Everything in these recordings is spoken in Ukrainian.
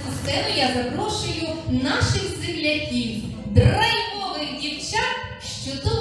глядацьку сцену я запрошую наших земляків, драйвових дівчат що чудового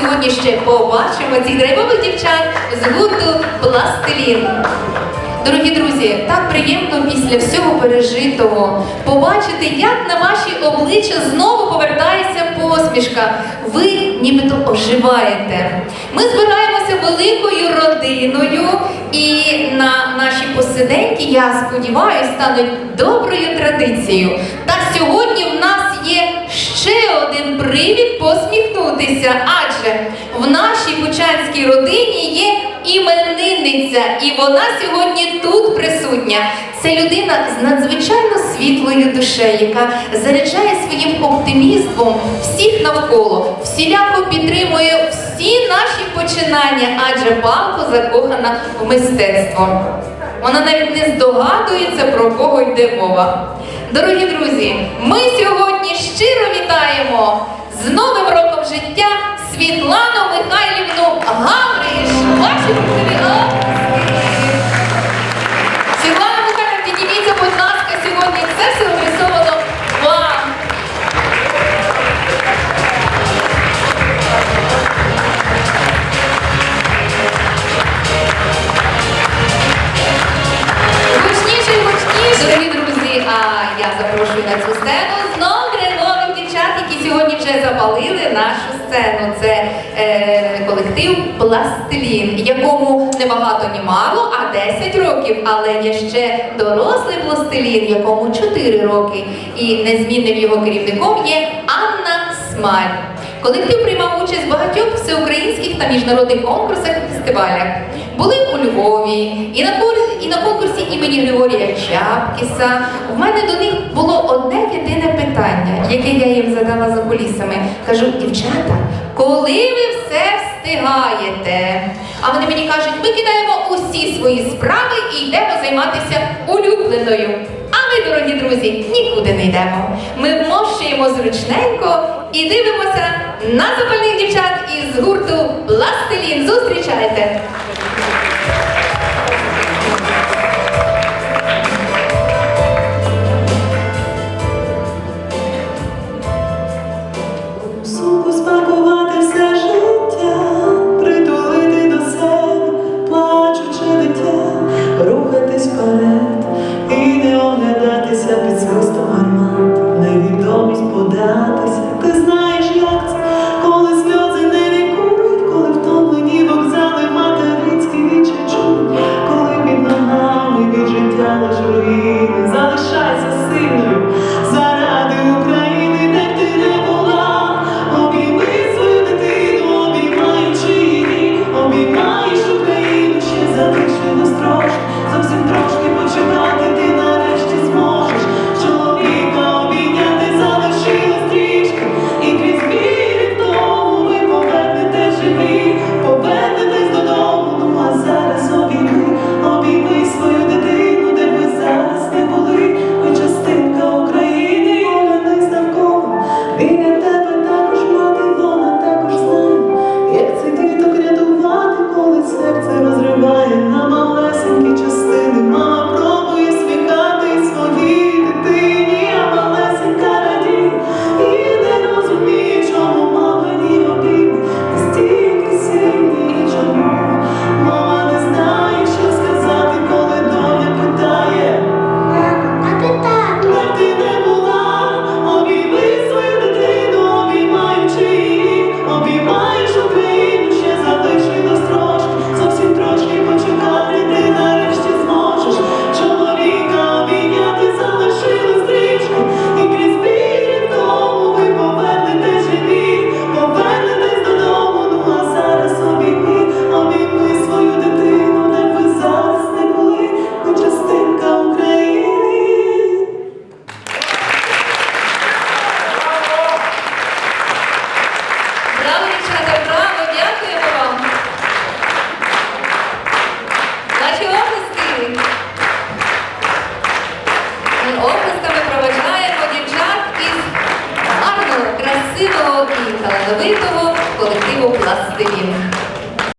сьогодні ще побачимо цих драйвових дівчат з гурту Пластилін. Дорогі друзі, так приємно після всього пережитого побачити, як на ваші обличчя знову повертається посмішка. Ви нібито оживаєте. Ми збираємося великою родиною, і на наші посиденьки, я сподіваюся, стануть доброю традицією. Та сьогодні в нас є ще один привід посміхнутися, адже в нашій Бучанській родині є іменинниця, і вона сьогодні тут присутня. Це людина з надзвичайно світлою душею, яка заряджає своїм оптимізмом всіх навколо, всіляко підтримує всі наші починання, адже палко закохана в мистецтво. Вона навіть не здогадується, про кого йде мова. Дорогі друзі, ми сьогодні щиро вітаємо з Новим роком життя Світлану Михайлівну Гавриш. Ваші сцену. Це е, колектив Пластилін, якому не багато ні мало, а 10 років. Але є ще дорослий пластилін, якому 4 роки. І незмінним його керівником є Анна Смаль. Колектив приймав участь в багатьох всеукраїнських та міжнародних конкурсах і фестивалях. Були у Львові і на, і на конкурсі імені Григорія Чапкіса. В мене до них було одне єдине питання, яке я їм задала за кулісами. Кажу, дівчата, коли ви все встигаєте? А вони мені кажуть, ми кидаємо усі свої справи і йдемо займатися улюбленою. А ми, дорогі друзі, нікуди не йдемо. Ми вмощуємо зручненько і дивимося на запальних дівчат із гурту Пластилін. Зустрічайте!